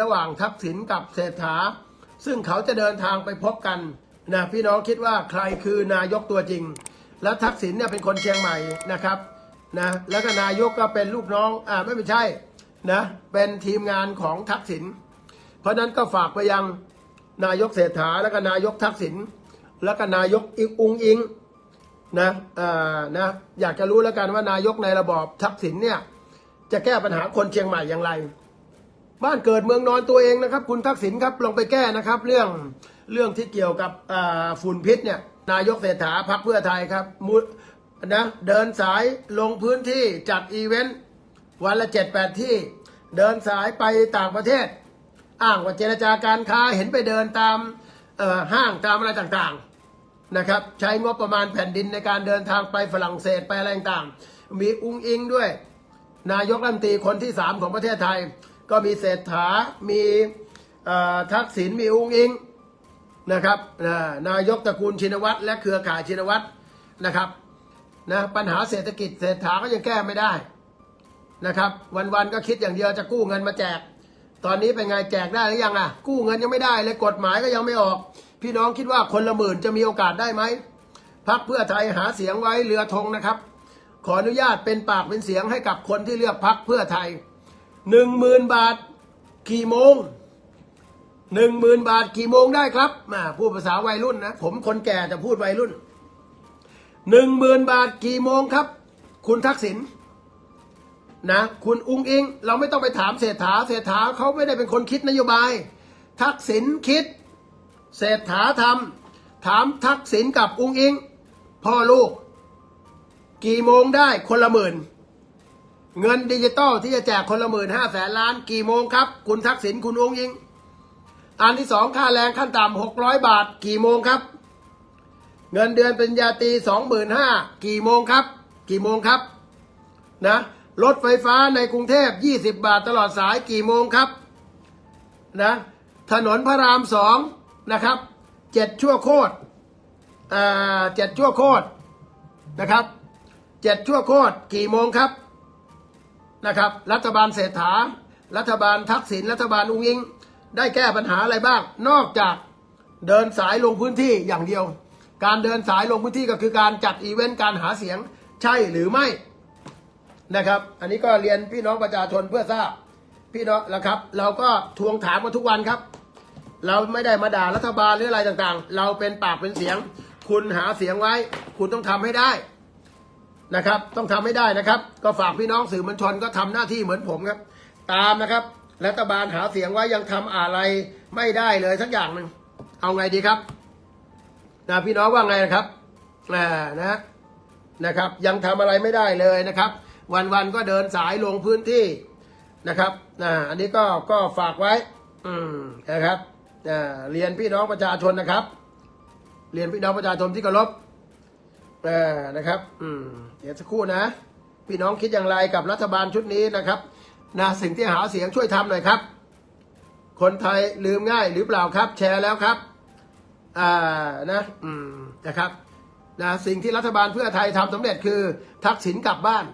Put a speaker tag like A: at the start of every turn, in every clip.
A: ระหว่างทักษิณกับเศรษฐา ซึ่งเขาจะเดินทางไปพบกันนะพี่น้องคิดว่าใครคือนายกตัวจริง และทักษิณเนี่ยเป็นคนเชียงใหม่นะครับนะแล้วก็นายกก็เป็นลูกน้องอ่าไม่ใช่นะเป็นทีมงานของทักษิณเพราะฉะนั้นก็ฝากไปยังนายกเศรษฐาแล้วก็นายกทักษิณแล้วก็นายกอิงอุงอิงนะอ่านะอยากจะรู้แล้วกันว่านายกในระบอบทักษิณเนี่ยจะแก้ปัญหาคนเชียงใหม่อย่างไร บ้านเกิดเมืองนอนตัวเองนะครับ คุณทักษิณครับลงไปแก้นะครับ เรื่องเรื่องที่เกี่ยวกับฝุ่นพิษเนี่ยนายกเศรษฐาพักเพื่อไทยครับมุนะเดินสายลงพื้นที่จัดอีเวนต์วันละเจ็ดแปดที่ เดินสายไปต่างประเทศ อ้างว่าเจรจาการค้าเห็นไปเดินตามห้างตามอะไรต่างๆนะครับ ใช้งบประมาณแผ่นดินในการเดินทางไปฝรั่งเศสไปอะไรต่างๆมีอุ้งอิงด้วย นายกรัฐมนตรีคนที่สามของประเทศไทย ก็มีเศรษฐา มีทักษิณ มีอุ้งอิงนะครับนายกตระกูลชินวัตรและเครือข่ายชินวัตรนะครับนะปัญหาเศรษฐกิจเศรษฐาก็ยังแก้ไม่ได้นะครับ วันๆก็คิดอย่างเดียวจะกู้เงินมาแจก ตอนนี้เป็นไงแจกได้หรือยังอะ กู้เงินยังไม่ได้เลยกฎหมายก็ยังไม่ออก พี่น้องคิดว่าคนละหมื่นจะมีโอกาสได้ไหมพักเพื่อไทยหาเสียงไว้เรือธงนะครับ ขออนุญาตเป็นปากเป็นเสียงให้กับคนที่เลือกพักเพื่อไทย หนึ่งหมื่นบาทกี่โมงหนึ่งหมื่นบาทกี่โมงได้ครับมาพูดภาษาวัยรุ่นนะ ผมคนแก่จะพูดวัยรุ่นหนึ่งหมื่นบาทกี่โมงครับ คุณทักษิณนะคุณอุ้งอิง เราไม่ต้องไปถามเศรษฐาเศรษฐาเขาไม่ได้เป็นคนคิดนโยบาย ทักษิณคิด เศรษฐาทำถามทักษิณกับอุ้งอิง พ่อลูก กี่โมงได้คนละหมื่น เงินดิจิตอลที่จะแจกคนละหมื่นห้าแสนล้านกี่โมงครับ คุณทักษิณคุณองยิง อันที่สองค่าแรงขั้นต่ำหกร้อยบาทกี่โมงครับ เงินเดือนเป็นญาตีสองหมื่นห้ากี่โมงครับ กี่โมงครับนะรถไฟฟ้าในกรุงเทพยี่สิบบาทตลอดสายกี่โมงครับนะถนนพระรามสองนะครับเจ็ดชั่วโคตรอ่าเจ็ดชั่วโคตรนะครับเจ็ดชั่วโคตรกี่โมงครับ นะครับ รัฐบาลเศรษฐา รัฐบาลทักษิณรัฐบาลอุ้งอิง ได้แก้ปัญหาอะไรบ้าง นอกจากเดินสายลงพื้นที่อย่างเดียว การเดินสายลงพื้นที่ก็คือการจัดอีเวนต์การหาเสียงใช่หรือไม่นะครับ อันนี้ก็เรียนพี่น้องประชาชนเพื่อทราบพี่น้องนะครับ เราก็ทวงถามมาทุกวันครับ เราไม่ได้มาด่ารัฐบาลหรืออะไรต่างๆ เราเป็นปากเป็นเสียง คุณหาเสียงไว้ คุณต้องทำให้ได้ นะครับ ต้องทำให้ได้นะครับ ก็ฝากพี่น้องสื่อมวลชนก็ทำหน้าที่เหมือนผมครับ ตามนะครับ รัฐบาลหาเสียงไว้ยังทำอะไรไม่ได้เลยสักอย่างหนึ่งเอาไงดีครับนะพี่น้องว่าไงนะครับอ่านะนะครับ ยังทำอะไรไม่ได้เลยนะครับ วันๆก็เดินสายลงพื้นที่นะครับอ่าอันนี้ก็ก็ฝากไว้ อืมนะครับอ่าเรียนพี่น้องประชาชนนะครับ เรียนพี่น้องประชาชนที่เคารพ ออนะครับ อืมเดี๋ยวสักครู่นะ พี่น้องคิดอย่างไรกับรัฐบาลชุดนี้นะครับนะสิ่งที่หาเสียงช่วยทำหน่อยครับ คนไทยลืมง่ายหรือเปล่าครับ แชร์แล้วครับอ่านะอืมนะครับนะสิ่งที่รัฐบาลเพื่อไทยทำสำเร็จคือ ทักษิณกลับบ้าน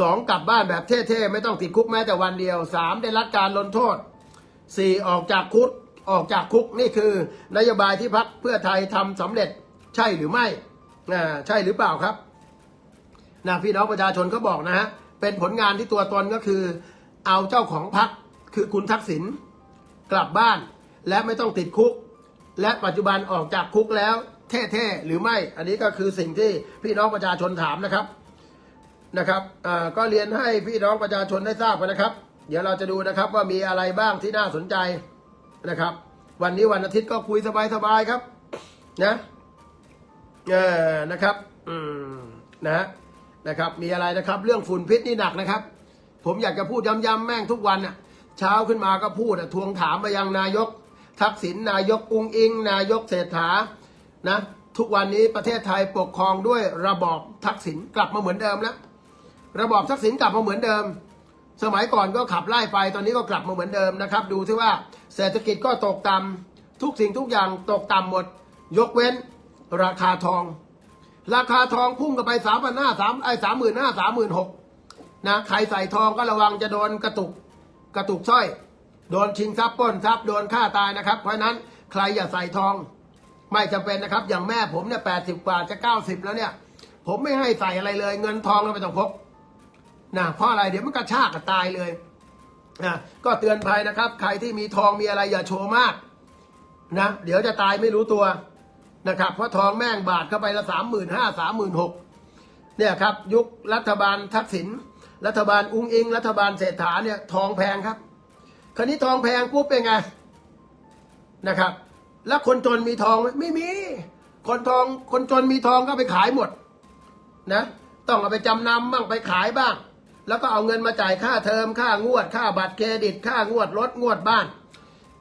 A: สองกลับบ้านแบบเท่ๆ ไม่ต้องติดคุกแม้แต่วันเดียวสามได้รับการลงโทษสี่ออกจากคุกออกจากคุกนี่คือนโยบายที่พักเพื่อไทยทำสำเร็จใช่หรือไม่ อ่าใช่หรือเปล่าครับนะพี่น้องประชาชนเขาบอกนะฮะเป็นผลงานที่ตัวตนก็คือ เอาเจ้าของพักคือคุณทักษิณกลับบ้าน และไม่ต้องติดคุก และปัจจุบันออกจากคุกแล้วเท่ๆหรือไม่ อันนี้ก็คือสิ่งที่พี่น้องประชาชนถามนะครับนะครับอ่าก็เรียนให้พี่น้องประชาชนได้ทราบกันนะครับ เดี๋ยวเราจะดูนะครับว่ามีอะไรบ้างที่น่าสนใจนะครับ วันนี้วันอาทิตย์ก็คุยสบายๆครับนะ เออนะครับ อืมนะนะครับ มีอะไรนะครับ เรื่องฝุ่นพิษนี่หนักนะครับ ผมอยากจะพูดย้ำๆแม่งทุกวันน่ะ เช้าขึ้นมาก็พูดอะทวงถามไปยังนายก ทักษิณนายกอุงอิง นายกเศรษฐานะทุกวันนี้ประเทศไทยปกครองด้วยระบอบทักษิณกลับมาเหมือนเดิมแล้วระบอบทักษิณกลับมาเหมือนเดิม สมัยก่อนก็ขับไล่ไปตอนนี้ก็กลับมาเหมือนเดิมนะครับ ดูที่ว่าเศรษฐกิจก็ตกต่ำทุกสิ่งทุกอย่างตกต่ำหมด ยกเว้น ราคาทอง ราคาทองพุ่งกันไปสามพันห้าสามไอ้สามหมื่นห้าสามหมื่นหกนะใครใส่ทองก็ระวังจะโดนกระตุกกระตุกสร้อย โดนชิงทรัพย์ปล้นทรัพย์โดนฆ่าตายนะครับ เพราะฉะนั้นใครอย่าใส่ทอง ไม่จำเป็นนะครับ อย่างแม่ผมเนี่ยแปดสิบกว่าจะเก้าสิบแล้วเนี่ย ผมไม่ให้ใส่อะไรเลย เงินทองก็ไม่ต้องพกนะเพราะอะไรเดี๋ยวมันกระชากกันตายเลยนะก็เตือนภัยนะครับ ใครที่มีทองมีอะไรอย่าโชว์มากนะเดี๋ยวจะตายไม่รู้ตัว นะครับเพราะทองแม่งบาทเข้าไปละสามหมื่นห้าสามหมื่นหกเนี่ยครับยุครัฐบาลทักษิณรัฐบาลอุ้งอิง รัฐบาลเศรษฐาเนี่ยทองแพงครับ คราวนี้ทองแพงปุ๊บเป็นไงนะครับ แล้วคนจนมีทองไหมไม่มี คนทองคนจนมีทองก็ไปขายหมดนะต้องเอาไปจำนำบ้างไปขายบ้าง แล้วก็เอาเงินมาจ่ายค่าเทอมค่างวด ค่าบัตรเครดิต ค่างวดรถงวดบ้าน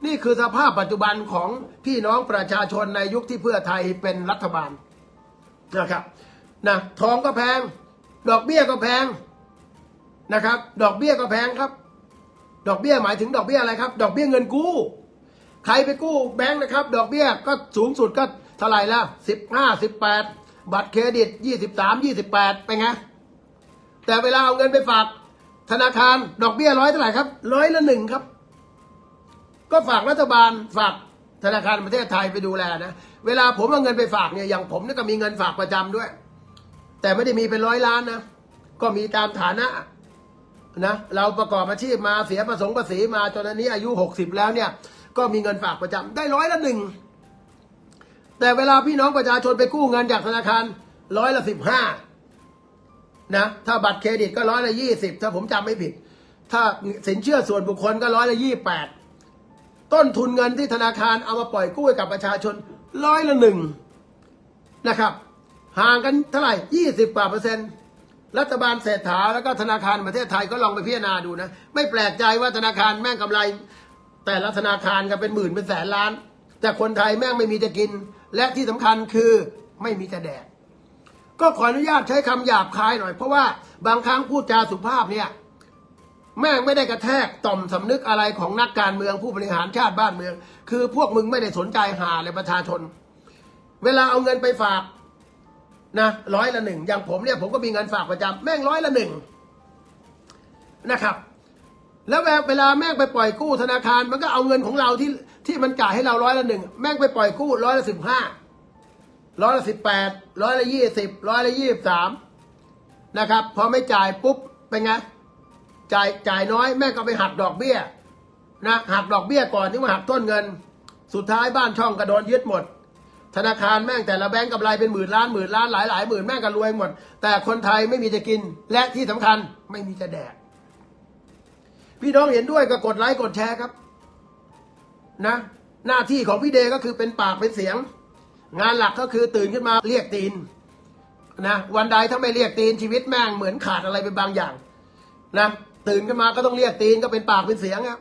A: นี่คือสภาพปัจจุบันของพี่น้องประชาชนในยุคที่เพื่อไทยเป็นรัฐบาลนะครับนะทองก็แพง ดอกเบี้ยก็แพงนะครับ ดอกเบี้ยก็แพงครับ ดอกเบี้ยหมายถึงดอกเบี้ยอะไรครับ ดอกเบี้ยเงินกู้ ใครไปกู้แบงค์นะครับ ดอกเบี้ยก็สูงสุดก็เท่าไหร่ละสิบห้าสิบแปดบัตรเครดิตยี่สิบสามยี่สิบแปดเป็นไงแต่เวลาเอาเงินไปฝากธนาคารดอกเบี้ยร้อยเท่าไหร่ครับร้อยละหนึ่งครับ ก็ฝากรัฐบาลฝากธนาคารประเทศไทยไปดูแลนะ เวลาผมเอาเงินไปฝากเนี่ยอย่างผมนี่ก็มีเงินฝากประจำด้วย แต่ไม่ได้มีเป็นร้อยล้านนะ ก็มีตามฐานะนะเราประกอบอาชีพมาเสียประสงค์ภาษีมาจนอันนี้อายุหกสิบแล้วเนี่ย ก็มีเงินฝากประจำได้ร้อยละหนึ่งแต่เวลาพี่น้องประชาชนไปกู้เงินจากธนาคารร้อยละสิบห้านะถ้าบัตรเครดิตก็ร้อยละยี่สิบถ้าผมจำไม่ผิด ถ้าสินเชื่อส่วนบุคคลก็ร้อยละยี่แปด ต้นทุนเงินที่ธนาคารเอามาปล่อยกู้ให้กับประชาชนร้อยละหนึ่งนะครับห่างกันเท่าไหร่ยี่สิบกว่าเปอร์เซ็นต์รัฐบาลเศรษฐาแล้วก็ธนาคารประเทศไทยก็ลองไปพิจารณาดูนะ ไม่แปลกใจว่าธนาคารแม่งกำไร แต่ละธนาคารก็เป็นหมื่นเป็นแสนล้าน แต่คนไทยแม่งไม่มีจะกิน และที่สำคัญคือไม่มีจะแดกก็ขออนุญาตใช้คำหยาบคายหน่อย เพราะว่าบางครั้งพูดจาสุภาพเนี่ย แม่งไม่ได้กระแทกต่อมสำนึกอะไรของนักการเมืองผู้บริหารชาติบ้านเมือง คือพวกมึงไม่ได้สนใจหาเลยประชาชน เวลาเอาเงินไปฝากนะร้อยละหนึ่งอย่างผมเนี่ยผมก็มีเงินฝากประจำแม่งร้อยละหนึ่งนะครับ แล้วเวลาแม่งไปปล่อยกู้ธนาคารมันก็เอาเงินของเราที่ที่มันจ่ายให้เราร้อยละหนึ่งแม่งไปปล่อยกู้ร้อยละสิบห้าร้อยละสิบแปดร้อยละยี่สิบร้อยละยี่สิบสามนะครับพอไม่จ่ายปุ๊บเป็นไง จ่ายจ่ายน้อยแม่ก็ไปหักดอกเบี้ยนะหักดอกเบี้ยก่อนที่มาหักต้นเงิน สุดท้ายบ้านช่องก็โดนยึดหมด ธนาคารแม่งแต่ละแบงก์กำไรเป็นหมื่นล้านหมื่นล้านหลายหลายหมื่นแม่งก็รวยหมด แต่คนไทยไม่มีจะกินและที่สำคัญไม่มีจะแดก พี่น้องเห็นด้วยก็กดไลค์กดแชร์ครับ นะ หน้าที่ของพี่เดก็คือเป็นปากเป็นเสียง งานหลักก็คือตื่นขึ้นมาเรียกตีนนะวันใดถ้าไม่เรียกตีนชีวิตแม่งเหมือนขาดอะไรไปบางอย่าง นะ ตื่นขึ้นมาก็ต้องเรียกตีนก็เป็นปากเป็นเสียงครับ